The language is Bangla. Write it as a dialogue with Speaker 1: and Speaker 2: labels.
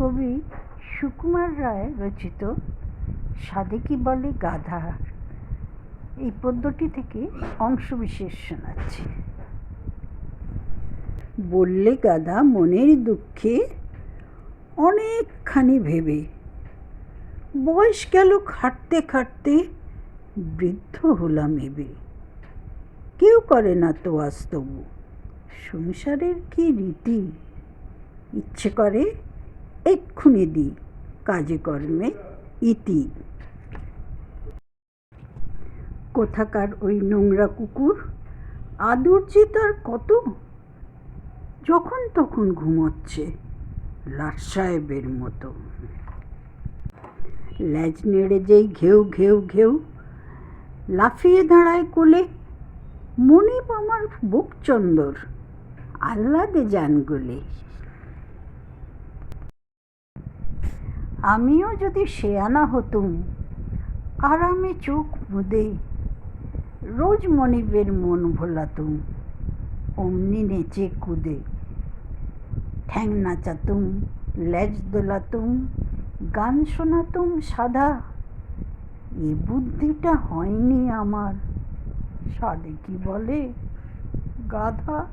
Speaker 1: কবি সুকুমার রায় রচিত সাদেকি বলে গাধা। এই পদ্যটি থেকে অংশবিশেষ শোনাচ্ছি। বললে গাধা মনের দুঃখে অনেকখানি ভেবে। বয়স গেল খাটতে খাটতে বৃদ্ধ হলাম এবে। কেউ করে না তো আজ সংসারের কি রীতি? ইচ্ছে করে এক্ষুনি দিই কাজে কর্মে ইতি। কোথাকার ওই নোংরা কুকুর? আদর যে তার কত? যখন তখন ঘুমোচ্ছে লাট সাহেবের মতো। ল্যাজ নেড়ে যেই ঘেউ ঘেউ ঘেউ লাফিয়ে দাঁড়ায় কোলে মনিব আমার বুক চন্দর আহ্লাদে যান গলে। আমিও যদি শেয়ানা হতুম, আরামে চোখ মুদে রোজ মনিবের মন ভোলাতুম, অমনি নেচে কুদে ঠ্যাং নাচাতুম, লেজ দোলাতুম, গান শোনাতুম সাদা এ বুদ্ধিটা হয়নি আমার সাদে কি বলে, গাধা